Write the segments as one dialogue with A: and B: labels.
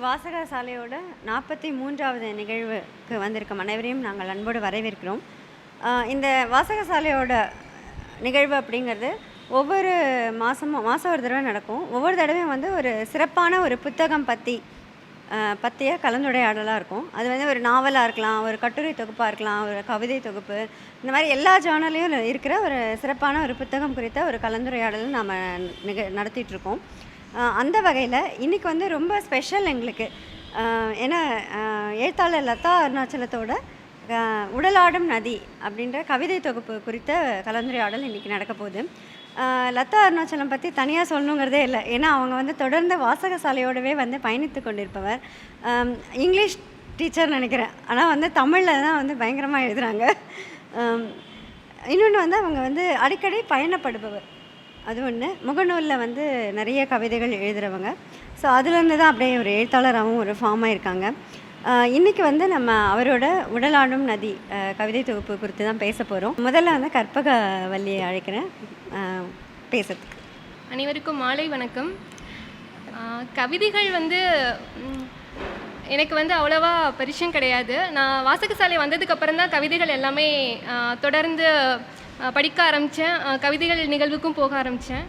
A: வாசக சாலையோட நாற்பத்தி மூன்றாவது நிகழ்வுக்கு வந்திருக்கும் அனைவரையும் நாங்கள் அன்போடு வரவேற்கிறோம். இந்த வாசக சாலையோட நிகழ்வு அப்படிங்கிறது ஒவ்வொரு மாதமும் மாதம் ஒரு தடவை நடக்கும். ஒவ்வொரு தடவையும் வந்து ஒரு சிறப்பான ஒரு புத்தகம் பற்றி பற்றிய கலந்துரையாடலாக இருக்கும். அது வந்து ஒரு நாவலாக இருக்கலாம் ஒரு கட்டுரை தொகுப்பாக இருக்கலாம் ஒரு கவிதை தொகுப்பு. இந்த மாதிரி எல்லா ஜேர்னலையும் இருக்கிற ஒரு சிறப்பான ஒரு புத்தகம் குறித்த ஒரு கலந்துரையாடலும் நாம் நிக நடத்திட்டு இருக்கோம். அந்த வகையில் இன்றைக்கி வந்து ரொம்ப ஸ்பெஷல் எங்களுக்கு. ஏன்னா எழுத்தாளர் லதா அருணாச்சலத்தோட உடலாடும் நதி அப்படின்ற கவிதை தொகுப்பு குறித்த கலந்துரையாடல் இன்றைக்கி நடக்க போகுது. லதா அருணாச்சலம் பற்றி தனியாக சொல்லணுங்கிறதே இல்லை. ஏன்னா அவங்க வந்து தொடர்ந்து வாசக சாலையோடவே வந்து பயணித்து கொண்டிருப்பவர். இங்கிலீஷ் டீச்சர் நினைக்கிறேன். ஆனால் வந்து தமிழில் தான் வந்து பயங்கரமாக எழுதுகிறாங்க இன்னொன்று வந்து அவங்க வந்து அடிக்கடி பயணப்படுபவர். அது ஒன்று முகநூலில் வந்து நிறைய கவிதைகள் எழுதுகிறவங்க ஸோ அதுலேருந்து தான் அப்படியே ஒரு எழுத்தாளராகவும் ஒரு ஃபார்ம் இருக்காங்க இன்றைக்கி வந்து நம்ம அவரோட உடலாடும் நதி கவிதை தொகுப்பு குறித்து தான் பேச போகிறோம் முதல்ல வந்து கற்பக வள்ளியை அழைக்கிறேன் பேசுறதுக்கு.
B: அனைவருக்கும் மாலை வணக்கம். கவிதைகள் வந்து எனக்கு வந்து அவ்வளோவா பரிச்சயம் கிடையாது. நான் வாசகசாலை வந்ததுக்கப்புறம் தான் கவிதைகள் எல்லாமே தொடர்ந்து படிக்க ஆரம்பித்தேன் கவிதைகள் நிகழ்வுக்கும் போக ஆரம்பித்தேன்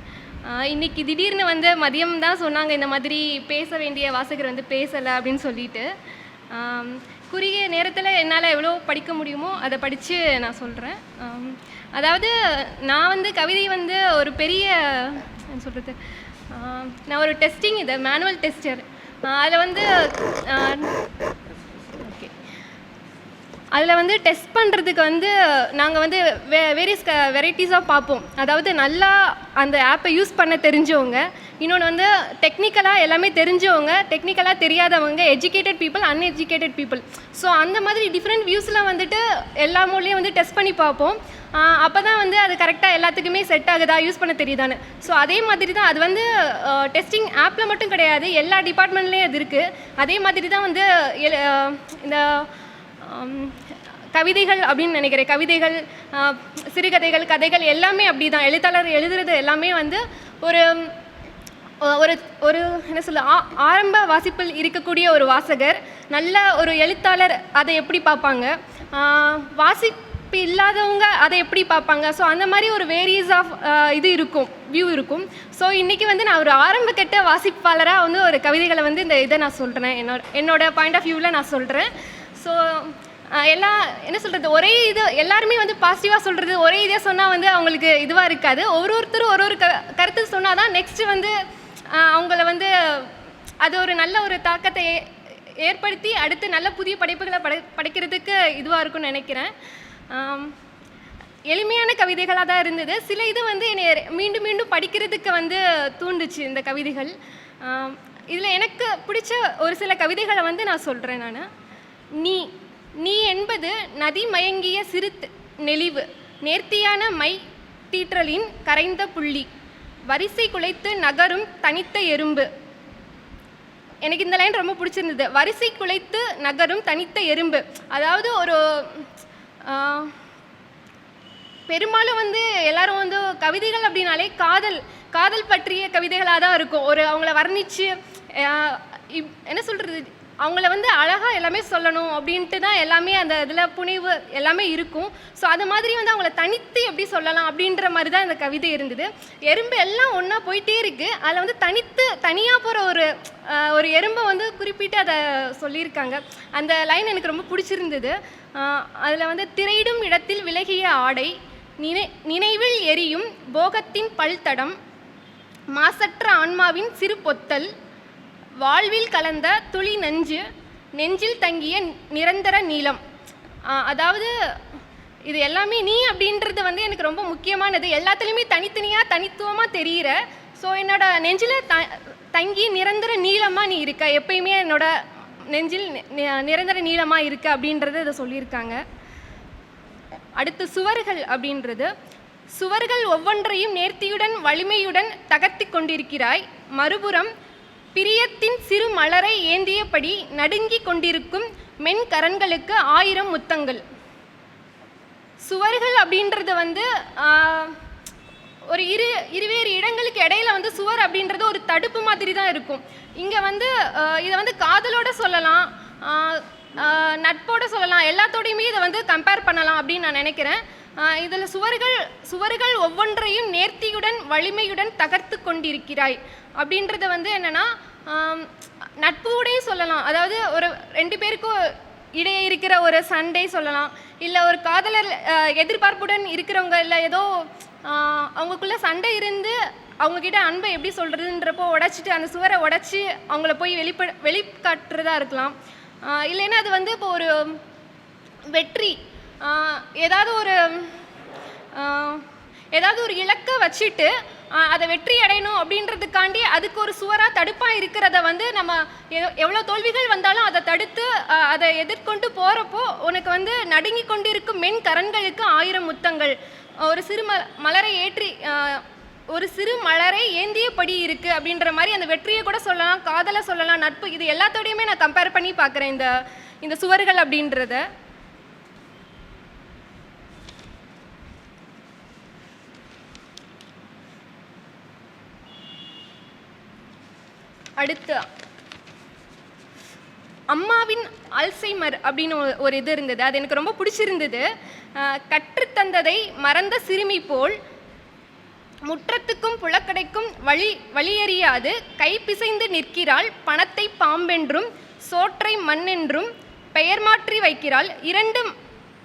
B: இன்றைக்கி திடீர்னு வந்து மதியம் தான் சொன்னாங்க இந்த மாதிரி பேச வேண்டிய வாசகர் வந்து பேசலை அப்படின்னு சொல்லிட்டு. குறுகிய நேரத்தில் என்னால் எவ்வளோ படிக்க முடியுமோ அதை படித்து நான் சொல்கிறேன் அதாவது நான் வந்து கவிதை வந்து ஒரு பெரிய என்ன சொல்கிறது நான் ஒரு டெஸ்டிங் இது மேனுவல் டெஸ்டர் அதில் வந்து அதில் வந்து டெஸ்ட் பண்ணுறதுக்கு வந்து நாங்கள் வந்து வே வேரியஸ் க வெரைட்டிஸாக பார்ப்போம். அதாவது நல்லா அந்த ஆப்பை யூஸ் பண்ண தெரிஞ்சவங்க இன்னொன்று வந்து டெக்னிக்கலாக எல்லாமே தெரிஞ்சவங்க டெக்னிக்கலாக தெரியாதவங்க educated people uneducated people so அந்த மாதிரி டிஃப்ரெண்ட் வியூஸில் வந்துட்டு எல்லா மொழியும் வந்து டெஸ்ட் பண்ணி பார்ப்போம். அப்போ தான் வந்து அது கரெக்டாக எல்லாத்துக்குமே செட் ஆகுதா யூஸ் பண்ண தெரியுதான்னு. ஸோ அதே மாதிரி தான் அது வந்து டெஸ்டிங் ஆப்பில் மட்டும் கிடையாது எல்லா டிபார்ட்மெண்ட்லேயும் அது இருக்குது அதே மாதிரி தான் வந்து எல்- இந்த கவிதைகள் அப்படின்னு நினைக்கிறேன். கவிதைகள் சிறுகதைகள் கதைகள் எல்லாமே அப்படி தான் எழுத்தாளர் எழுதுறது எல்லாமே வந்து ஒரு ஒரு ஒரு என்ன சொல்ல ஆ- ஆரம்ப வாசிப்பில் இருக்கக்கூடிய ஒரு வாசகர். நல்ல ஒரு எழுத்தாளர் அதை எப்படி பார்ப்பாங்க? வாசிப்பு இல்லாதவங்க அதை எப்படி பார்ப்பாங்க? ஸோ அந்த மாதிரி ஒரு வேரியஸ் ஆஃப் இது இருக்கும் வியூ இருக்கும். ஸோ இன்றைக்கி வந்து நான் ஒரு ஆரம்ப கட்ட வாசிப்பாளராக வந்து ஒரு கவிதைகளை வந்து இந்த இதை நான் சொல்கிறேன் என்னோட என்னோட பாயிண்ட் ஆஃப் வியூவில் நான் சொல்கிறேன் ஸோ எல்லா என்ன சொல்கிறது ஒரே இது எல்லாருமே வந்து பாசிட்டிவாக சொல்கிறது ஒரே இதே சொன்னால் வந்து அவங்களுக்கு இதுவாக இருக்காது. ஒரு ஒருத்தரும் ஒரு ஒரு க கருத்து சொன்னால் தான் நெக்ஸ்ட்டு வந்து அவங்கள வந்து அது ஒரு நல்ல ஒரு தாக்கத்தை ஏ- ஏற்படுத்தி அடுத்து நல்ல புதிய படைப்புகளை படை படைக்கிறதுக்கு இதுவாக இருக்கும்னு நினைக்கிறேன். எளிமையான கவிதைகளாக தான் இருந்தது. சில இது வந்து என்னை மீண்டும் மீண்டும் படிக்கிறதுக்கு வந்து தூண்டுச்சு இந்த கவிதைகள். இதில் எனக்கு பிடிச்ச ஒரு சில கவிதைகளை வந்து நான் சொல்கிறேன் நான். நீ நீ என்பது நதி மயங்கிய சிறு நெளிவு. நேர்த்தியான மை தீற்றலின் கரைந்த புள்ளி. வரிசை குலைத்து நகரும் தனித்த எறும்பு. எனக்கு இந்த லைன் ரொம்ப பிடிச்சிருந்தது. வரிசை குலைத்து நகரும் தனித்த எறும்பு. அதாவது ஒரு பெரும்பாலும் வந்து எல்லாரும் வந்து கவிதைகள் அப்படின்னாலே காதல் காதல் பற்றிய கவிதைகளாக தான் இருக்கும். ஒரு அவங்கள வர்ணித்து இப்- என்ன சொல்கிறது அவங்கள வந்து அழகாக எல்லாமே சொல்லணும் அப்படின்ட்டு தான் எல்லாமே அந்த இதில் புனைவு எல்லாமே இருக்கும். ஸோ அது மாதிரி வந்து அவங்கள தனித்து எப்படி சொல்லலாம் அப்படின்ற மாதிரி தான் இந்த கவிதை இருந்தது. எறும்பு எல்லாம் ஒன்றா போயிட்டே இருக்குது அதில் வந்து தனித்து தனியாக போகிற ஒரு ஒரு எறும்பை வந்து குறிப்பிட்டு அதை சொல்லியிருக்காங்க. அந்த லைன் எனக்கு ரொம்ப பிடிச்சிருந்தது. அதில் வந்து திரையிடும் இடத்தில் விலகிய ஆடை நினை நினைவில் எரியும் போகத்தின் பல்தடம் மாசற்ற ஆன்மாவின் சிறு பொத்தல் வாழ்வில் கலந்த துளி நஞ்சு நெஞ்சில் தங்கிய நிரந்தர நீளம். அதாவது இது எல்லாமே நீ அப்படின்றது வந்து எனக்கு ரொம்ப முக்கியமானது. எல்லாத்துலேயுமே தனித்தனியாக தனித்துவமாக தெரிகிற ஸோ என்னோட நெஞ்சில் த தங்கி நிரந்தர நீளமாக நீ இருக்க. எப்பயுமே என்னோட நெஞ்சில் நிரந்தர நீளமாக இருக்க அப்படின்றத இதை சொல்லியிருக்காங்க. அடுத்து சுவர்கள் அப்படின்றது. சுவர்கள் ஒவ்வொன்றையும் நேர்த்தியுடன் வலிமையுடன் தகர்த்தி கொண்டிருக்கிறாய். மறுபுறம் பிரியத்தின் சிறு மலரை ஏந்தியபடி நடுங்கிக் கொண்டிருக்கும் மென் கரன்களுக்கு ஆயிரம் முத்தங்கள். சுவர்கள் அப்படின்றது வந்து ஒரு இரு இருவேறு இடங்களுக்கு இடையில வந்து சுவர் அப்படின்றது ஒரு தடுப்பு மாதிரி தான் இருக்கும். இங்கே வந்து இதை வந்து காதலோட சொல்லலாம் நட்போட சொல்லலாம் எல்லாத்தோடையுமே இதை வந்து கம்பேர் பண்ணலாம் அப்படின்னு நான் நினைக்கிறேன். இதில் சுவர்கள் சுவர்கள் ஒவ்வொன்றையும் நேர்த்தியுடன் வலிமையுடன் தகர்த்து கொண்டிருக்கிறாய். அப்படின்றது வந்து என்னென்னா நட்புடே சொல்லலாம். அதாவது ஒரு ரெண்டு பேருக்கும் இடையே இருக்கிற ஒரு சண்டே சொல்லலாம். இல்லை ஒரு காதலர் எதிர்பார்ப்புடன் இருக்கிறவங்க இல்லை ஏதோ அவங்களுக்குள்ள சண்டை இருந்து அவங்கக்கிட்ட அன்பை எப்படி சொல்கிறதுன்றப்போ உடைச்சிட்டு அந்த சுவரை உடைச்சி அவங்கள போய் வெளிப்ப வெளிக்காட்டுறதா இருக்கலாம். இல்லைன்னா அது வந்து இப்போ ஒரு வெற்றி. ஏதாவது ஒரு ஏதாவது ஒரு இலக்கை வச்சுட்டு அதை வெற்றி அடையணும் அப்படின்றதுக்காண்டி அதுக்கு ஒரு சுவராக தடுப்பாக இருக்கிறத வந்து நம்ம எவ்- எவ்வளோ தோல்விகள் வந்தாலும் அதை தடுத்து அதை எதிர்கொண்டு போகிறப்போ உனக்கு வந்து நடுங்கி கொண்டிருக்கும் மென் கரன்களுக்கு ஆயிரம் முத்தங்கள். ஒரு சிறு மலரை ஏற்றி ஒரு சிறு மலரை ஏந்தியபடி இருக்கு அப்படின்ற மாதிரி அந்த வெற்றியை கூட சொல்லலாம் காதலை சொல்லலாம் நட்பு இது எல்லாத்தோடையுமே நான் கம்பேர் பண்ணி பார்க்குறேன் இந்த இந்த சுவர்கள் அப்படின்றத. அடுத்து அம்மாவின் அல்சைமர் அப்படின்னு ஒரு- இது இருந்தது. அது எனக்கு ரொம்ப பிடிச்சிருந்தது. கற்றுத்தந்ததை மறந்த சிறுமி போல் முற்றத்துக்கும் புலக்கடைக்கும் வழி வழியறியாது. கை பிசைந்து நிற்கிறாள். பணத்தை பாம்பென்றும் சோற்றை மண்ணென்றும் பெயர் மாற்றி வைக்கிறாள். இரண்டு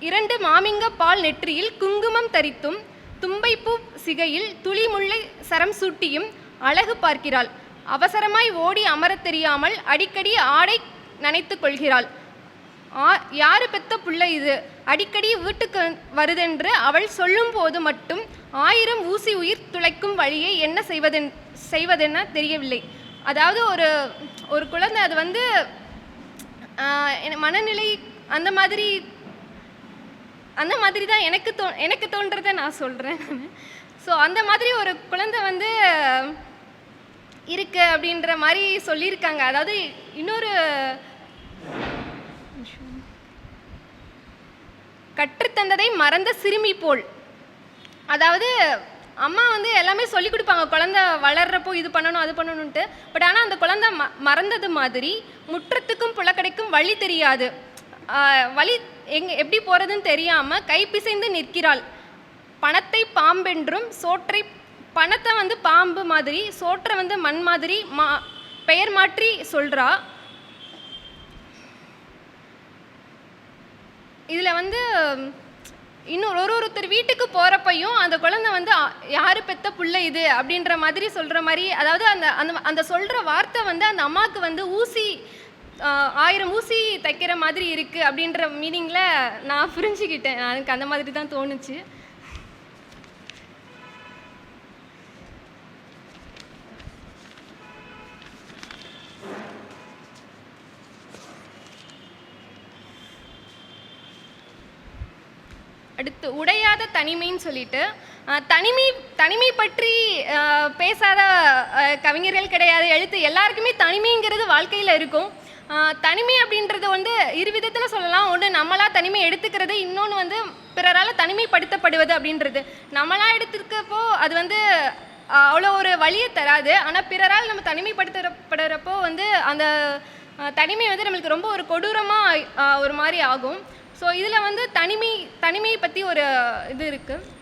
B: இரண்டு மாமிங்க பால் நெற்றியில் குங்குமம் தரித்தும் தும்பைப்பூ சிகையில் துளிமுல்லை சரம் சூட்டியும் அழகு பார்க்கிறாள். அவசரமாய் ஓடி அமரத் தெரியாமல் அடிக்கடி ஆடை நனைத்து கொள்கிறாள். ஆ யாரு பெத்த புள்ள இது? அடிக்கடி வீட்டுக்கு வருதென்று அவள் சொல்லும்போது மட்டும் ஆயிரம் ஊசி உயிர் துளைக்கும் வழியை என்ன செய்வதென் செய்வதென தெரியவில்லை. அதாவது ஒரு ஒரு குழந்தை அது வந்து மனநிலை அந்த மாதிரி அந்த மாதிரி தான் எனக்கு தோ எனக்கு தோன்றதை நான் சொல்கிறேன் ஸோ அந்த மாதிரி ஒரு குழந்தை வந்து இருக்கு அப்படின்ற மாதிரி சொல்லியிருக்காங்க. அதாவது இன்னொரு கற்றுத்தந்ததை மறந்த சிறுமி போல். அதாவது அம்மா வந்து எல்லாமே சொல்லி கொடுப்பாங்க. குழந்தை வளர்றப்போ இது பண்ணணும் அது பண்ணணுன்ட்டு பட் ஆனால் அந்த குழந்தை ம மறந்தது மாதிரி முற்றத்துக்கும் புலக்கடைக்கும் வழி தெரியாது. வழி எங் எப்படி போகிறதுன்னு தெரியாமல் கைப்பிசைந்து நிற்கிறாள். பணத்தை பாம்பென்றும் சோற்றை பணத்தை வந்து பாம்பு மாதிரி சோற்றை வந்து மண் மாதிரி மா பெயர் மாற்றி சொல்கிறா இதில் வந்து இன்னும் ஒரு ஒருத்தர் வீட்டுக்கு போகிறப்பையும் அந்த குழந்தை வந்து யார் பெத்த பிள்ளை இது? அப்படின்ற மாதிரி சொல்கிற மாதிரி அதாவது அந்த அந்த அந்த சொல்கிற வார்த்தை வந்து அந்த அம்மாவுக்கு வந்து ஊசி ஆயிரம் ஊசி தைக்கிற மாதிரி இருக்குது அப்படின்ற மீனிங்கில் நான் புரிஞ்சுக்கிட்டேன். எனக்கு அந்த மாதிரி தான் தோணுச்சு. அடுத்து உடையாத தனிமைன்னு சொல்லிட்டு தனிமை தனிமை பற்றி பேசாத கவிஞர்கள் கிடையாது. எழுத்து எல்லாருக்குமே தனிமைங்கிறது வாழ்க்கையில் இருக்கும். தனிமை அப்படின்றது வந்து இரு விதத்தில் சொல்லலாம். ஒன்று நம்மளாக தனிமை எடுத்துக்கிறது இன்னொன்று வந்து பிறரால் தனிமைப்படுத்தப்படுவது அப்படின்றது. நம்மளாக எடுத்துருக்கப்போ அது வந்து அவ்வளோ ஒரு வழியை தராது. ஆனால் பிறரால் நம்ம தனிமைப்படுத்தப்படுறப்போ வந்து அந்த தனிமை வந்து நம்மளுக்கு ரொம்ப ஒரு கொடூரமாக ஒரு மாதிரி ஆகும். ஸோ இதில் வந்து தனிமை தனிமையை பற்றி ஒரு இது இருக்குது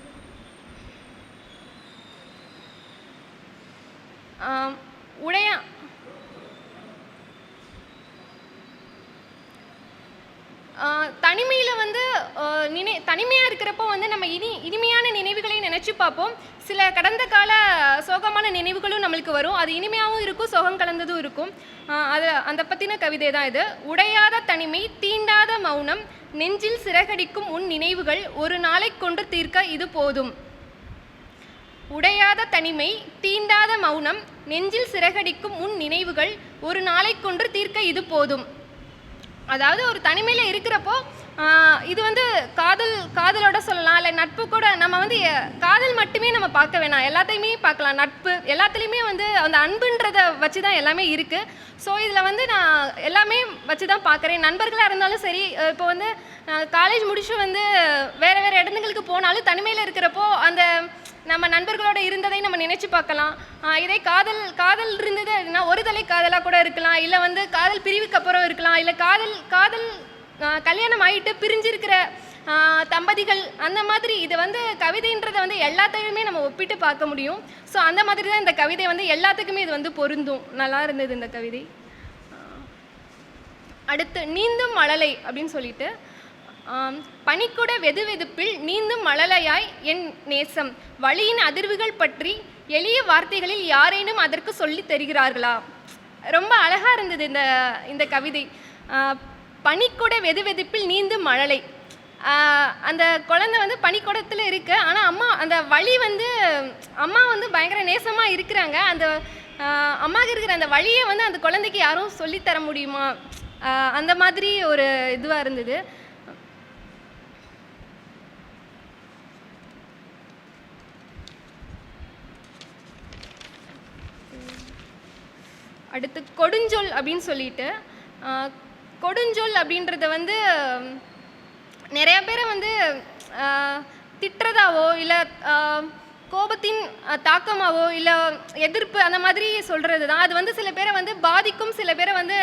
B: உடைய தனிமையில் வந்து நினை தனிமையாக இருக்கிறப்போ வந்து நம்ம இனி இனிமையான நினைவுகளை நினச்சி பார்ப்போம். சில கடந்த கால சோகமான நினைவுகளும் நம்மளுக்கு வரும். அது இனிமையாகவும் இருக்கும் சோகம் கலந்ததும் இருக்கும். அது அந்த பற்றின கவிதை தான் இது. உடையாத தனிமை தீண்டாத மௌனம் நெஞ்சில் சிறகடிக்கும் உன் நினைவுகள் ஒரு நாளைக்கொன்று தீர்க்க இது போதும். உடையாத தனிமை தீண்டாத மௌனம் நெஞ்சில் சிறகடிக்கும் உன் நினைவுகள் ஒரு நாளைக்கொன்று தீர்க்க இது போதும். அதாவது ஒரு தனிமையில் இருக்கிறப்போ இது வந்து காதல் காதலோட சொல்லலாம். இல்லை நட்பு கூட நம்ம வந்து காதல் மட்டுமே நம்ம பார்க்க வேணாம். எல்லாத்தையுமே பார்க்கலாம். நட்பு எல்லாத்துலேயுமே வந்து அந்த அன்புன்றதை வச்சு தான் எல்லாமே இருக்குது ஸோ இதில் வந்து நான் எல்லாமே வச்சு தான் பார்க்குறேன். நண்பர்களாக இருந்தாலும் சரி இப்போ வந்து காலேஜ் முடிச்சு வந்து வேறு வேறு இடங்களுக்கு போனாலும் தனிமையில் இருக்கிறப்போ அந்த நம்ம நண்பர்களோட இருந்ததை நம்ம நினைச்சு பார்க்கலாம். இதே காதல் காதல் இருந்தது அப்படின்னா ஒரு தலை காதலாக கூட இருக்கலாம். இல்லை வந்து காதல் பிரிவுக்கு அப்புறம் இருக்கலாம். இல்லை காதல் காதல் கல்யாணம் ஆகிட்டு பிரிஞ்சிருக்கிற தம்பதிகள் அந்த மாதிரி இது வந்து கவிதைன்றதை வந்து எல்லாத்தையுமே நம்ம ஒப்பிட்டு பார்க்க முடியும். ஸோ அந்த மாதிரி தான் இந்த கவிதை வந்து எல்லாத்துக்குமே இது வந்து பொருந்தும். நல்லா இருந்தது இந்த கவிதை. அடுத்து நீந்தும் மழலை அப்படின்னு சொல்லிட்டு பனிக்குட வெது வெதுப்பில் நீந்தும் மழலையாய் என் நேசம். வழியின் அதிர்வுகள் பற்றி எளிய வார்த்தைகளில் யாரேனும் அதற்கு சொல்லித் தருகிறார்களா? ரொம்ப அழகாக இருந்தது இந்த இந்த கவிதை. பனிக்கூட வெது வெதுப்பில் நீந்து மழலை அந்த குழந்தை வந்து பனிக்கூடத்தில் இருக்கு. ஆனால் அம்மா அந்த வழி வந்து அம்மா வந்து பயங்கர நேசமாக இருக்கிறாங்க. அந்த அம்மாவுக்கு இருக்கிற அந்த வழியை வந்து அந்த குழந்தைக்கு யாரும் சொல்லித் தர முடியுமா? அந்த மாதிரி ஒரு இதுவாக இருந்தது. அடுத்து கொடுஞ்சொல் அப்படின்னு சொல்லிட்டு கொடுஞ்சொல் அப்படின்றத வந்து நிறைய பேரை வந்து திட்டுறதாவோ இல்லை கோபத்தின் தாக்கமாகவோ தாக்கமாவோ இல்லை எதிர்ப்பு அந்த மாதிரி சொல்கிறது தான் அது வந்து சில பேரை வந்து பாதிக்கும் சில பேரை வந்து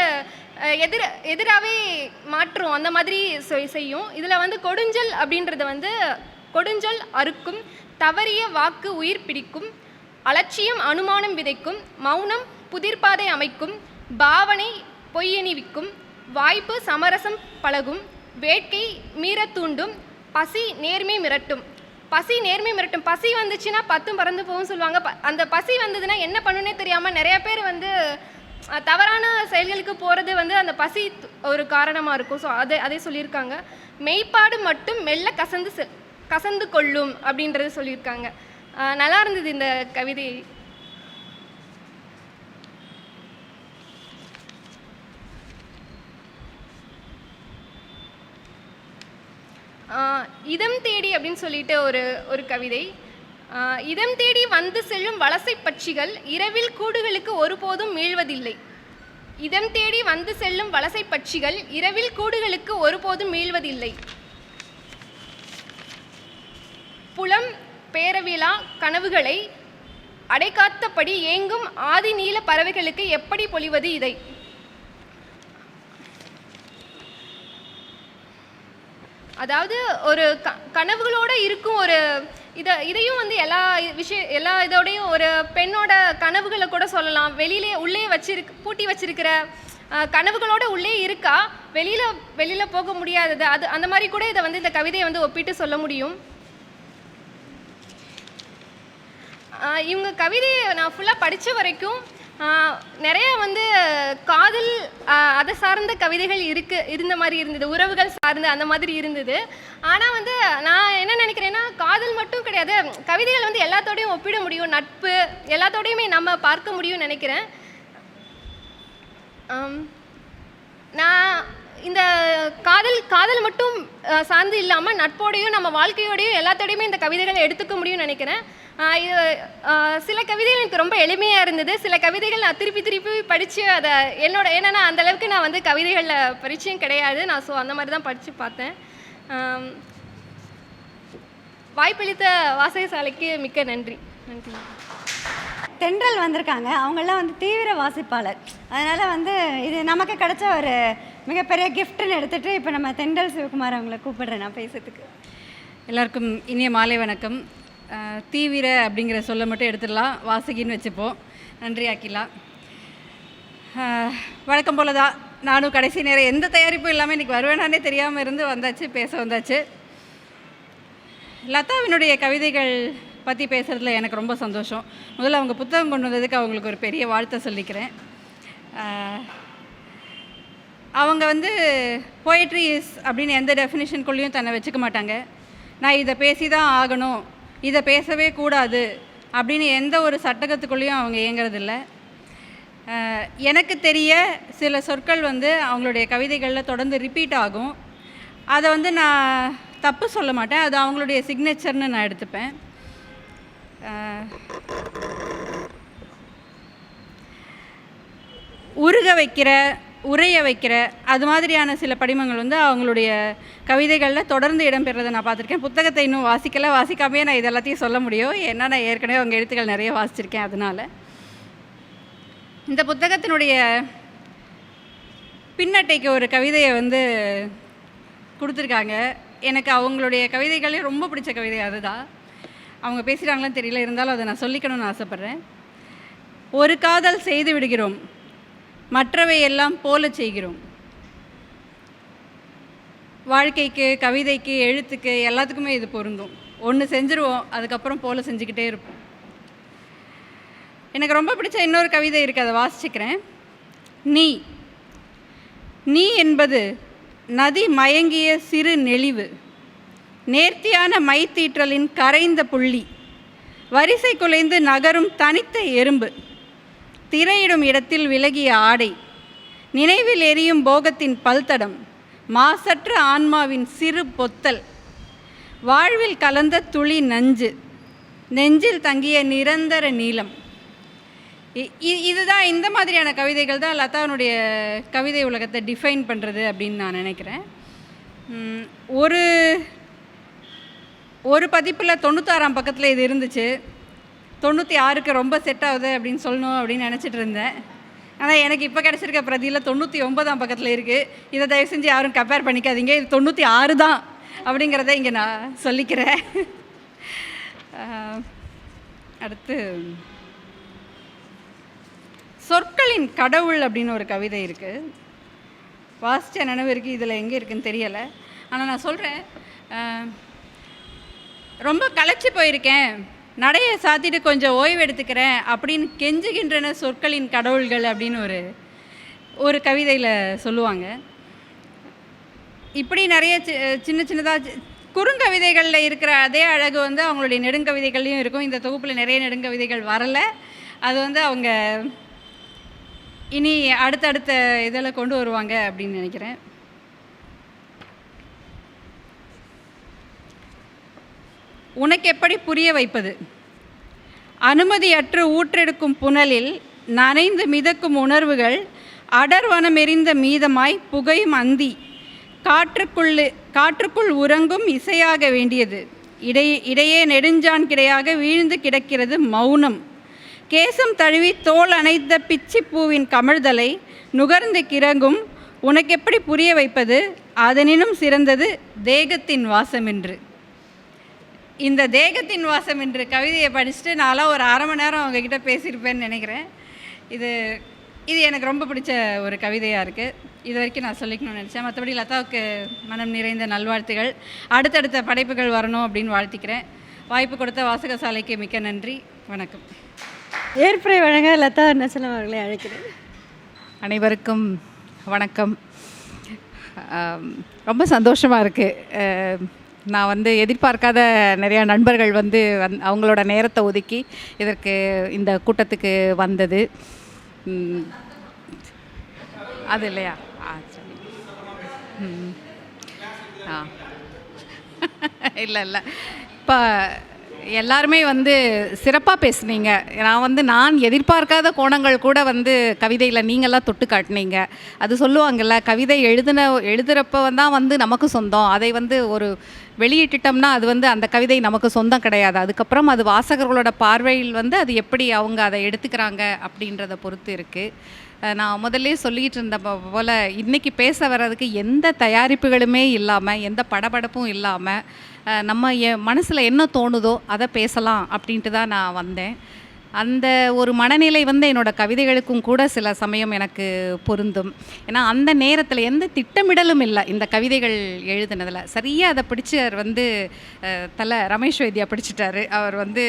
B: எதிர் எதிர எதிராகவே மாற்றும் அந்த மாதிரி செய்- செய்யும். இதில் வந்து கொடுஞ்சொல் அப்படின்றது வந்து கொடுஞ்சொல் அறுக்கும் தவறிய வாக்கு உயிர் பிடிக்கும் அலட்சியம் அனுமானம் விதைக்கும் மௌனம் புதிர்பாதை அமைக்கும் பாவனை பொய்யணிவிக்கும் வாய்ப்பு சமரசம் பழகும் வேட்கை மீற தூண்டும் பசி நேர்மை மிரட்டும். பசி நேர்மை மிரட்டும். பசி வந்துச்சுன்னா பத்தும் பறந்து போகும் சொல்லுவாங்க. ப- அந்த பசி வந்ததுன்னா என்ன பண்ணுன்னே தெரியாமல் நிறைய பேர் வந்து தவறான செயல்களுக்கு போகிறது வந்து அந்த பசி ஒரு காரணமாக இருக்கும். ஸோ அதை அதை சொல்லியிருக்காங்க. மெய்ப்பாடு மட்டும் மெல்ல கசந்து செ- கசந்து கொள்ளும் அப்படின்றது சொல்லியிருக்காங்க. நல்லா இருந்தது இந்த கவிதை. இதம் தேடி அப்படின்னு சொல்லிட்டு ஒரு ஒரு கவிதை. இதம் தேடி வந்து செல்லும் வலசை பட்சிகள் இரவில் கூடுகளுக்கு ஒருபோதும் மீள்வதில்லை. இதம் தேடி வந்து செல்லும் வலசை பட்சிகள் இரவில் கூடுகளுக்கு ஒருபோதும் மீள்வதில்லை. புலம் பேரவிழா கனவுகளை அடைக்காத்தபடி ஏங்கும் ஆதி நீல பறவைகளுக்கு எப்படி பொழிவது இதை? அதாவது ஒரு க கனவுகளோட இருக்கும் ஒரு இதை இதையும் வந்து எல்லா விஷய எல்லா இதோடையும் ஒரு பெண்ணோட கனவுகளை கூட சொல்லலாம். வெளியிலே உள்ளே வச்சிருக்கு பூட்டி வச்சிருக்கிற கனவுகளோட உள்ளே இருக்கா? வெளியில் வெளியில் போக முடியாதது. அது அந்த மாதிரி கூட இதை வந்து இந்த கவிதையை வந்து ஒப்பிட்டு சொல்ல முடியும். இவங்க கவிதையை நான் ஃபுல்லாக படித்த வரைக்கும் நிறைய வந்து காதல் அதை சார்ந்த கவிதைகள் இருக்கு இருந்த மாதிரி இருந்தது. உறவுகள் சார்ந்து அந்த மாதிரி இருந்தது. ஆனால் வந்து நான் என்ன நினைக்கிறேன்னா காதல் மட்டும் கிடையாது. கவிதைகள் வந்து எல்லாத்தோடையும் ஒப்பிட முடியும். நட்பு எல்லாத்தோடையுமே நம்ம பார்க்க முடியும்னு நினைக்கிறேன். நான் இந்த காதல் காதல் மட்டும் சார்ந்து இல்லாமல் நட்போடையும் நம்ம வாழ்க்கையோடையும் எல்லாத்தோடையுமே இந்த கவிதைகளை எடுத்துக்க முடியும்னு நினைக்கிறேன். இது சில கவிதைகள் எனக்கு ரொம்ப எளிமையாக இருந்தது. சில கவிதைகள் நான் திருப்பி திருப்பி படித்து அதை என்னோட ஏன்னா அந்த அளவுக்கு நான் வந்து கவிதைகளில் பரிச்சயம் கிடையாது. நான் ஸோ அந்த மாதிரி தான் படித்து பார்த்தேன். வாய்ப்பளித்த வாசகசாலைக்கு மிக்க நன்றி. நன்றி.
A: தென்றல் வந்திருக்காங்க. அவங்கெல்லாம் வந்து தீவிர வாசிப்பாளர். அதனால் வந்து இது நமக்கு கிடைச்ச ஒரு மிகப்பெரிய கிஃப்ட்னு எடுத்துகிட்டு இப்போ நம்ம தென்றல் சிவகுமார் அவங்கள கூப்பிடுறேன் நான் பேசுறதுக்கு.
C: எல்லாருக்கும் இனிய மாலை வணக்கம். தீவிர அப்படிங்கிற சொல்ல மட்டும் எடுத்துடலாம். வாசகின்னு வச்சுப்போம். நன்றி அகிலா. வழக்கம் போல தான் நானும் கடைசி நேரம் எந்த தயாரிப்பும் இல்லாமல் இன்றைக்கி வருவேனானே தெரியாமல் இருந்து வந்தாச்சு பேச வந்தாச்சு. லதாவினுடைய கவிதைகள் பற்றி பேசுகிறதுல எனக்கு ரொம்ப சந்தோஷம். முதல்ல அவங்க புத்தகம் கொண்டு வந்ததுக்கு அவங்களுக்கு ஒரு பெரிய வாழ்த்தை சொல்லிக்கிறேன். அவங்க வந்து போயட்ரி இஸ் அப்படின்னு எந்த டெஃபினேஷனுக்குள்ளேயும் தன்னை வச்சுக்க மாட்டாங்க. நான் இதை பேசி தான் ஆகணும். இதை பேசவே கூடாது அப்படின்னு எந்த ஒரு சட்டகத்துக்குள்ளேயும் அவங்க இயங்குறதில்ல. எனக்கு தெரிய சில சொற்கள் வந்து அவங்களுடைய கவிதைகளில் தொடர்ந்து ரிப்பீட் ஆகும். அதை வந்து நான் தப்பு சொல்ல மாட்டேன். அது அவங்களுடைய சிக்னேச்சர்னு நான் எடுத்துப்பேன். உருக வைக்கிற உரைய வைக்கிற அது மாதிரியான சில படிமங்கள் வந்து அவங்களுடைய கவிதைகளில் தொடர்ந்து இடம்பெறதை நான் பார்த்துருக்கேன். புத்தகத்தை இன்னும் வாசிக்கல வாசிக்காமே நான் இது எல்லாத்தையும் சொல்ல முடியும். ஏன்னா நான் ஏற்கனவே அவங்க எழுத்துக்கள் நிறைய வாசிச்சிருக்கேன் அதனால். இந்த புத்தகத்தினுடைய பின்னட்டைக்கு ஒரு கவிதையை வந்து கொடுத்துருக்காங்க. எனக்கு அவங்களுடைய கவிதைகளே ரொம்ப பிடிச்ச கவிதை அதுதான். அவங்க பேசுகிறாங்களான்னு தெரியல இருந்தாலும் அதை நான் சொல்லிக்கணும்னு ஆசைப்பட்றேன். ஒரு காதல் செய்து விடுகிறோம். மற்றவை எல்லாம் போல செய்கிறோம். வாழ்க்கைக்கு கவிதைக்கு எழுத்துக்கு எல்லாத்துக்குமே இது பொருந்தும். ஒன்று செஞ்சுருவோம் அதுக்கப்புறம் போல செஞ்சுக்கிட்டே இருப்போம். எனக்கு ரொம்ப பிடிச்ச இன்னொரு கவிதை இருக்குது அதை வாசிச்சுக்கிறேன். நீ. நீ என்பது நதி மயங்கிய சிறு நெளிவு. நேர்த்தியான மைத்தீற்றலின் கரைந்த புள்ளி. வரிசை குலைந்து நகரும் தனித்த எறும்பு. திரையிடும் இடத்தில் விலகிய ஆடை நினைவில் எரியும் போகத்தின் பல்தடம் மாசற்ற ஆன்மாவின் சிறு பொத்தல் வாழ்வில் கலந்த துளி நஞ்சு நெஞ்சில் தங்கிய நிரந்தர நீளம். இதுதான் இந்த மாதிரியான கவிதைகள் தான் லதாவுடைய கவிதை உலகத்தை டிஃபைன் பண்ணுறது அப்படின்னு நான் நினைக்கிறேன். ஒரு ஒரு பதிப்பில் தொண்ணூத்தாறாம் பக்கத்தில் இது இருந்துச்சு. தொண்ணூற்றி ஆறுக்கு ரொம்ப செட் ஆகுது அப்படின்னு சொல்லணும் அப்படின்னு நினச்சிட்டு இருந்தேன். ஆனால் எனக்கு இப்போ கிடச்சிருக்க பிரதியில் தொண்ணூற்றி ஒன்பதாம் பக்கத்தில் இருக்குது இதை தயவு செஞ்சு யாரும் கம்பேர் பண்ணிக்காதீங்க. இது தொண்ணூற்றி ஆறு தான் அப்படிங்கிறத இங்கே நான் சொல்லிக்கிறேன். அடுத்து சொற்களின் கடவுள் அப்படின்னு ஒரு கவிதை இருக்குது வாசித்த நினைவு இருக்குது இதில் எங்கே இருக்குன்னு தெரியலை. ஆனால் நான் சொல்கிறேன் ரொம்ப களைச்சி போயிருக்கேன். நடையை சாத்திட்டு கொஞ்சம் ஓய்வு எடுத்துக்கிறேன் அப்படின்னு கெஞ்சுகின்றன சொற்களின் கடவுள்கள் அப்படின்னு ஒரு ஒரு கவிதையில் சொல்லுவாங்க. இப்படி நிறைய சி- சின்ன சின்னதாக குறுங்கவிதைகளில் இருக்கிற அதே அழகு வந்து அவங்களுடைய நெடுங்கவிதைகள்லையும் இருக்கும். இந்த தொகுப்பில் நிறைய நெடுங்கவிதைகள் வரலை. அது வந்து அவங்க இனி அடுத்தடுத்த இதில் கொண்டு வருவாங்க அப்படின்னு நினைக்கிறேன். உனக்கு எப்படி புரிய வைப்பது? அனுமதியற்று ஊற்றெடுக்கும் புனலில் நனைந்து மிதக்கும் உணர்வுகள் அடர்வனமெறிந்த மீதமாய் புகையும் அந்தி. காற்றுக்குள்ளு காற்றுக்குள் உறங்கும் இசையாக வேண்டியது. இடையே இடையே நெடுஞ்சான் கிடையாக வீழ்ந்து கிடக்கிறது மௌனம். கேசம் தழுவி தோல் அணைத்த பிச்சிப்பூவின் கமழ்தலை நுகர்ந்து கிறங்கும். உனக்கெப்படி புரிய வைப்பது? அதனினும் சிறந்தது தேகத்தின் வாசமென்று. இந்த தேகத்தின் வாசம் என்று கவிதையை படிச்சுட்டு நான்லாம் ஒரு அரை மணி நேரம் அவங்கக்கிட்ட பேசியிருப்பேன்னு நினைக்கிறேன். இது இது எனக்கு ரொம்ப பிடிச்ச ஒரு கவிதையாக இருக்குது இது வரைக்கும் நான் சொல்லிக்கணும்னு நினச்சேன். மற்றபடி லதாவுக்கு மனம் நிறைந்த நல்வாழ்த்துகள். அடுத்தடுத்த படைப்புகள் வரணும் அப்படின்னு வாழ்த்திக்கிறேன். வாய்ப்பு கொடுத்த வாசகசாலைக்கு மிக்க நன்றி. வணக்கம்.
A: ஏற்புரை வழங்க லதா அருணாச்சலம் அவர்களை அழைக்கிறேன்.
D: அனைவருக்கும் வணக்கம். ரொம்ப சந்தோஷமாக இருக்குது நான் வந்து எதிர்பார்க்காத நிறையா நண்பர்கள் வந்து வந் அவங்களோட நேரத்தை ஒதுக்கி இதற்கு இந்த கூட்டத்துக்கு வந்தது. ம், அது இல்லையா? ஆ சரி. ம். ஆ. இல்லை இல்லை. இப்போ எல்லாருமே வந்து சிறப்பாக பேசுனீங்க. நான் வந்து நான் எதிர்பார்க்காத கோணங்கள் கூட வந்து கவிதையில் நீங்களாம் தொட்டு காட்டினீங்க. அது சொல்லுவாங்கல்ல கவிதை எழுதின எழுதுகிறப்ப தான் வந்து நமக்கு சொந்தம். அதை வந்து ஒரு வெளியிட்டுட்டோம்னா அது வந்து அந்த கவிதை நமக்கு சொந்தம் கிடையாது. அதுக்கப்புறம் அது வாசகர்களோட பார்வையில் வந்து அது எப்படி அவங்க அதை எடுத்துக்கிறாங்க அப்படின்றத பொறுத்து இருக்குது நான் முதல்ல சொல்லிக்கிட்டு இருந்த போல் இன்றைக்கி பேச வர்றதுக்கு எந்த தயாரிப்புகளுமே இல்லாமல் எந்த படபடப்பும் இல்லாமல் நம்ம என் மனசில் என்ன தோணுதோ அதை பேசலாம் அப்படின்ட்டு தான் நான் வந்தேன். அந்த ஒரு மனநிலை வந்து என்னோட கவிதைகளுக்கும் கூட சில சமயம் எனக்கு பொருந்தும். ஏன்னா அந்த நேரத்தில் எந்த திட்டமிடலும் இல்லை இந்த கவிதைகள் எழுதுனதில். சரியாக அதை பிடிச்சவர் வந்து தலை ரமேஷ் வைத்தியா பிடிச்சிட்டாரு. அவர் வந்து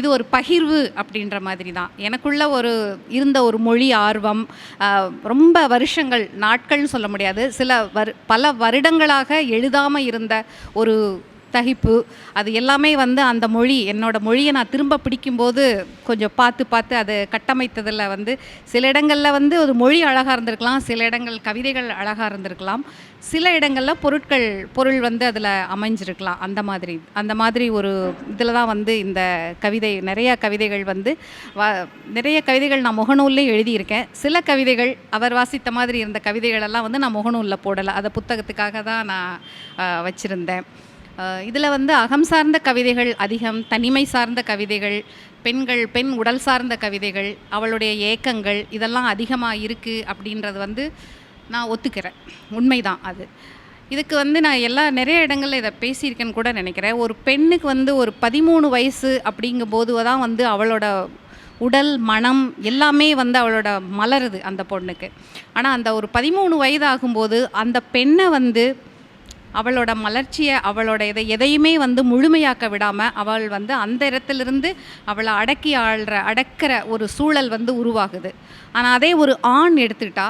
D: இது ஒரு பகிர்வு அப்படின்ற மாதிரி தான். எனக்குள்ள ஒரு இருந்த ஒரு மொழி ஆர்வம் ரொம்ப வருஷங்கள் நாட்கள்னு சொல்ல முடியாது. சில வரு பல வருடங்களாக எழுதாமல் இருந்த ஒரு தகிப்பு அது எல்லாமே வந்து அந்த மொழி என்னோட மொழியை நான் திரும்ப பிடிக்கும்போது கொஞ்சம் பார்த்து பார்த்து அது கட்டமைத்ததில் வந்து சில இடங்களில் வந்து ஒரு மொழி அழகாக இருந்திருக்கலாம் சில இடங்கள் கவிதைகள் அழகாக இருந்திருக்கலாம். சில இடங்களில் பொருட்கள் பொருள் வந்து அதில் அமைஞ்சிருக்கலாம். அந்த மாதிரி அந்த மாதிரி ஒரு இதில் தான் வந்து இந்த கவிதை நிறைய கவிதைகள் வந்து வ நிறைய கவிதைகள் நான் முகநூல்லையும் எழுதியிருக்கேன். சில கவிதைகள் அவர் வாசித்த மாதிரி இருந்த கவிதைகளெல்லாம் வந்து நான் முகநூலில் போடலை. அதை புத்தகத்துக்காக தான் நான் வச்சுருந்தேன். இதில் வந்து அகம் சார்ந்த கவிதைகள் அதிகம் தனிமை சார்ந்த கவிதைகள் பெண்கள் பெண் உடல் சார்ந்த கவிதைகள் அவளுடைய ஏக்கங்கள் இதெல்லாம் அதிகமாக இருக்குது அப்படின்றது வந்து நான் ஒத்துக்கிறேன். உண்மைதான் அது. இதுக்கு வந்து நான் எல்லா நிறைய இடங்களில் இதை பேசியிருக்கேன்னு கூட நினைக்கிறேன். ஒரு பெண்ணுக்கு வந்து ஒரு பதிமூணு வயசு அப்படிங்கும்போது தான் வந்து அவளோட உடல் மனம் எல்லாமே வந்து அவளோட மலருது அந்த பொண்ணுக்கு. ஆனால் அந்த ஒரு பதிமூணு வயதாகும்போது அந்த பெண்ணை வந்து அவளோட மலர்ச்சியை அவளோட இதை எதையுமே வந்து முழுமையாக்க விடாமல் அவள் வந்து அந்த இடத்துலேருந்து அவளை அடக்கி ஆள்ற அடக்கிற ஒரு சூழல் வந்து உருவாகுது. ஆனால் அதே ஒரு ஆண் எடுத்துக்கிட்டா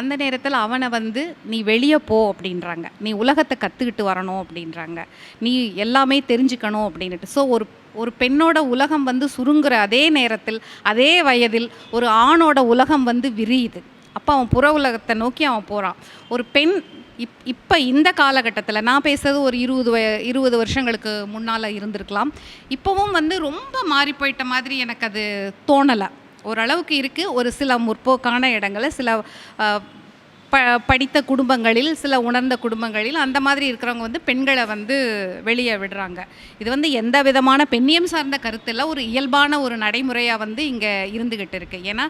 D: அந்த நேரத்தில் அவனை வந்து நீ வெளியே போ அப்படின்றாங்க. நீ உலகத்தை கற்றுக்கிட்டு வரணும் அப்படின்றாங்க. நீ எல்லாமே தெரிஞ்சுக்கணும் அப்படின்ட்டு ஸோ ஒரு ஒரு பெண்ணோட உலகம் வந்து சுருங்குற அதே நேரத்தில் அதே வயதில் ஒரு ஆணோட உலகம் வந்து விரியுது. அப்போ அவன் புற உலகத்தை நோக்கி அவன் போகிறான் ஒரு பெண் இப் இப்போ இந்த காலகட்டத்தில் நான் பேசுறது ஒரு இருபது வய இருபது வருஷங்களுக்கு முன்னால் இருந்திருக்கலாம். இப்போவும் வந்து ரொம்ப மாறி போயிட்ட மாதிரி எனக்கு அது தோணலை. ஓரளவுக்கு இருக்குது ஒரு சில முற்போக்கான இடங்களில் சில ப படித்த குடும்பங்களில் சில உணர்ந்த குடும்பங்களில் அந்த மாதிரி இருக்கிறவங்க வந்து பெண்களை வந்து வெளியே விடுறாங்க. இது வந்து எந்த விதமான பெண்ணியம் சார்ந்த கருத்தில் ஒரு இயல்பான ஒரு நடைமுறையாக வந்து இங்கே இருந்துக்கிட்டு இருக்கு. ஏன்னா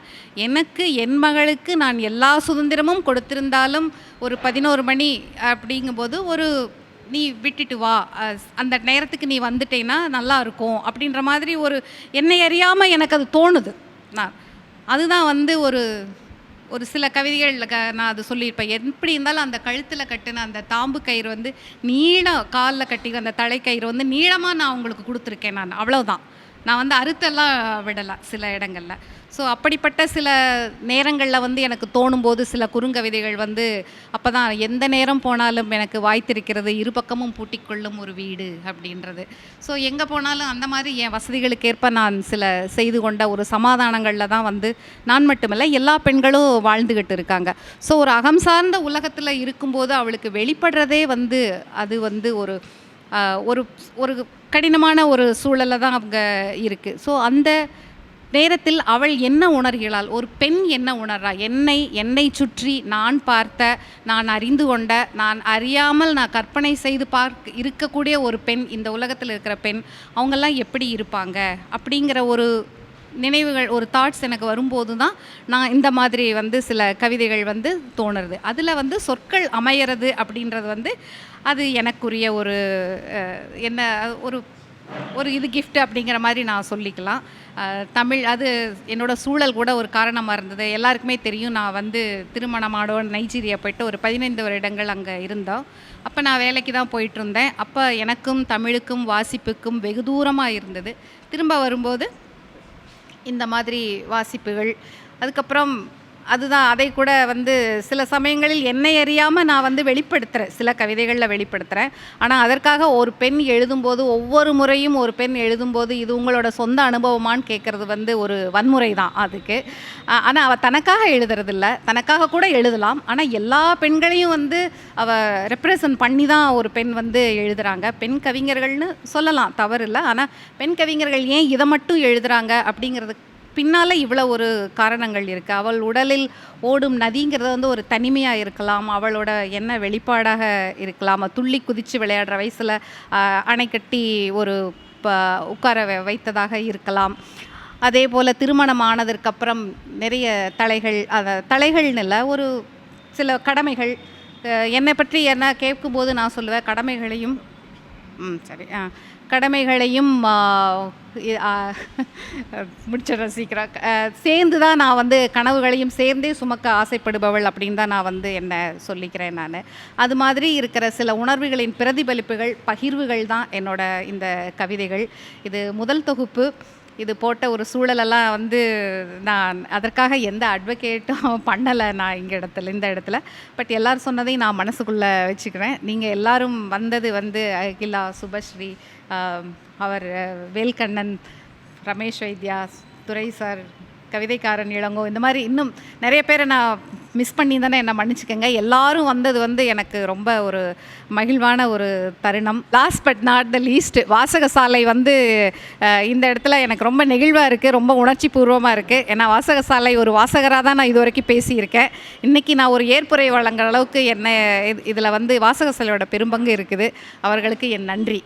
D: எனக்கு என் மகளுக்கு நான் எல்லா சுதந்திரமும் கொடுத்திருந்தாலும் ஒரு பதினோரு மணி அப்படிங்கும்போது ஒரு நீ விட்டுட்டு வா. அந்த நேரத்துக்கு நீ வந்துட்டேன்னா நல்லா இருக்கும். அப்படின்ற மாதிரி ஒரு என்னை அறியாமல் எனக்கு அது தோணுது. நான் அதுதான் வந்து ஒரு ஒரு சில கவிதைகளில் க நான் அது சொல்லியிருப்பேன். எப்படி இருந்தாலும் அந்த கழுத்தில் கட்டின அந்த தாம்பு கயிறு வந்து நீளம் காலில் கட்டி அந்த தலைக்கயிறு வந்து நீளமாக நான் உங்களுக்கு கொடுத்துருக்கேன் நான். அவ்வளோதான் நான் வந்து அறுத்தெல்லாம் விடலை சில இடங்களில். ஸோ அப்படிப்பட்ட சில நேரங்களில் வந்து எனக்கு தோணும்போது சில குறுங்கவிதைகள் வந்து அப்போ தான் எந்த நேரம் போனாலும் எனக்கு வாய்த்திருக்கிறது இரு பக்கமும் பூட்டிக்கொள்ளும் ஒரு வீடு அப்படின்றது. ஸோ எங்கே போனாலும் அந்த மாதிரி என் வசதிகளுக்கு ஏற்ப நான் சில செய்து கொண்ட ஒரு சமாதானங்களில் தான் வந்து நான் மட்டுமில்லை எல்லா பெண்களும் வாழ்ந்துக்கிட்டு இருக்காங்க. ஸோ ஒரு அகம் சார்ந்த உலகத்தில் இருக்கும்போது அவளுக்கு வெளிப்படுறதே வந்து அது வந்து ஒரு ஒரு ஒரு கடினமான ஒரு சூழலில் தான் அவங்க இருக்குது ஸோ அந்த நேரத்தில் அவள் என்ன உணர்கிறாள்? ஒரு பெண் என்ன உணர்றா? என்னை என்னை சுற்றி நான் பார்த்த நான் அறிந்து கொண்ட நான் அறியாமல் நான் கற்பனை செய்து பார்க்க இருக்கக்கூடிய ஒரு பெண் இந்த உலகத்தில் இருக்கிற பெண் அவங்கெல்லாம் எப்படி இருப்பாங்க? அப்படிங்கிற ஒரு நினைவுகள் ஒரு தாட்ஸ் எனக்கு வரும்போது தான் நான் இந்த மாதிரி வந்து சில கவிதைகள் வந்து தோணுறது. அதில் வந்து சொற்கள் அமையிறது அப்படின்றது வந்து அது எனக்குரிய ஒரு என்ன ஒரு ஒரு இது கிஃப்ட் அப்படிங்கிற மாதிரி நான் சொல்லிக்கலாம். தமிழ் அது என்னோட சூழல் கூட ஒரு காரணமாக இருந்தது. எல்லாருக்குமே தெரியும் நான் வந்து திருமணமாடோ நைஜீரியா போயிட்டு ஒரு பதினைந்து வருடங்கள் அங்கே இருந்தோம். அப்போ நான் வேலைக்கு தான் போயிட்டு இருந்தேன். அப்போ எனக்கும் தமிழுக்கும் வாசிப்புக்கும் வெகு தூரமாக இருந்தது. திரும்ப வரும்போது இந்த மாதிரி வாசிப்புகள் அதுக்கப்புறம் அதுதான் அதை கூட வந்து சில சமயங்களில் என்னை அறியாமல் நான் வந்து வெளிப்படுத்துகிறேன் சில கவிதைகளில் வெளிப்படுத்துகிறேன் ஆனால் அதற்காக ஒரு பெண் எழுதும்போது ஒவ்வொரு முறையும் ஒரு பெண் எழுதும்போது இது உங்களோட சொந்த அனுபவமான்னு கேட்குறது வந்து ஒரு வன்முறை தான் அதுக்கு. ஆனால் அவள் தனக்காக எழுதுறதில்ல. தனக்காக கூட எழுதலாம். ஆனால் எல்லா பெண்களையும் வந்து அவள் ரெப்ரசன்ட் பண்ணி தான் ஒரு பெண் வந்து எழுதுகிறாங்க பெண் கவிஞர்கள்னு சொல்லலாம் தவறு இல்லை. ஆனால் பெண் கவிஞர்கள் ஏன் இதை மட்டும் எழுதுகிறாங்க அப்படிங்கிறதுக்கு பின்னால் இவ்வளோ ஒரு காரணங்கள் இருக்குது அவள் உடலில் ஓடும் நதிங்கிறது வந்து ஒரு தனிமையாக இருக்கலாம். அவளோட என்ன வெளிப்பாடாக இருக்கலாம். துள்ளி குதித்து விளையாடுற வயசில் அணை கட்டி ஒரு ப உட்கார வைத்ததாக இருக்கலாம். அதே போல் திருமணம் ஆனதற்கப்புறம் நிறைய தலைகள் அதை தலைகள்னு இல்லை ஒரு சில கடமைகள். என்னை பற்றி என்ன கேட்கும்போது நான் சொல்லுவேன் கடமைகளையும் ம் சரி கடமைகளையும் முடிச்சிடுறேன் சீக்கிரம். சேர்ந்து தான் நான் வந்து கனவுகளையும் சேர்ந்தே சுமக்க ஆசைப்படுபவள் அப்படின்னு தான் நான் வந்து என்ன சொல்லிக்கிறேன் நான். அது மாதிரி இருக்கிற சில உணர்வுகளின் பிரதிபலிப்புகள் பகிர்வுகள் தான் என்னோட இந்த கவிதைகள். இது முதல் தொகுப்பு. இது போட்ட ஒரு சூழலெல்லாம் வந்து நான் அதற்காக எந்த அட்வொகேட்டும் பண்ணலை நான் இங்கே இடத்துல இந்த இடத்துல. பட் எல்லோரும் சொன்னதையும் நான் மனசுக்குள்ளே வச்சுக்கிறேன் நீங்கள் எல்லாரும் வந்தது வந்து அகிலா சுபஸ்ரீ அவர் வேல்கண்ணன் ரமேஷ் வைத்யா துரை சார் கவிதைக்காரன் இளங்கோ இந்த மாதிரி இன்னும் நிறைய பேரை நான் மிஸ் பண்ணி தானே என்னை மன்னிச்சுக்கோங்க. எல்லாரும் வந்தது வந்து எனக்கு ரொம்ப ஒரு மகிழ்வான ஒரு தருணம். Last but not the least Vasagasalai வந்து இந்த இடத்துல எனக்கு ரொம்ப நெகிழ்வாக இருக்குது ரொம்ப உணர்ச்சி பூர்வமாக இருக்குது ஏன்னா வாசகசாலை ஒரு வாசகராக தான் நான் இது வரைக்கும் பேசியிருக்கேன். இன்றைக்கி நான் ஒரு ஏற்புரை வழங்குற அளவுக்கு என்ன இதில் வந்து வாசக சாலையோட பெரும்பங்கு இருக்குது. அவர்களுக்கு என் நன்றி.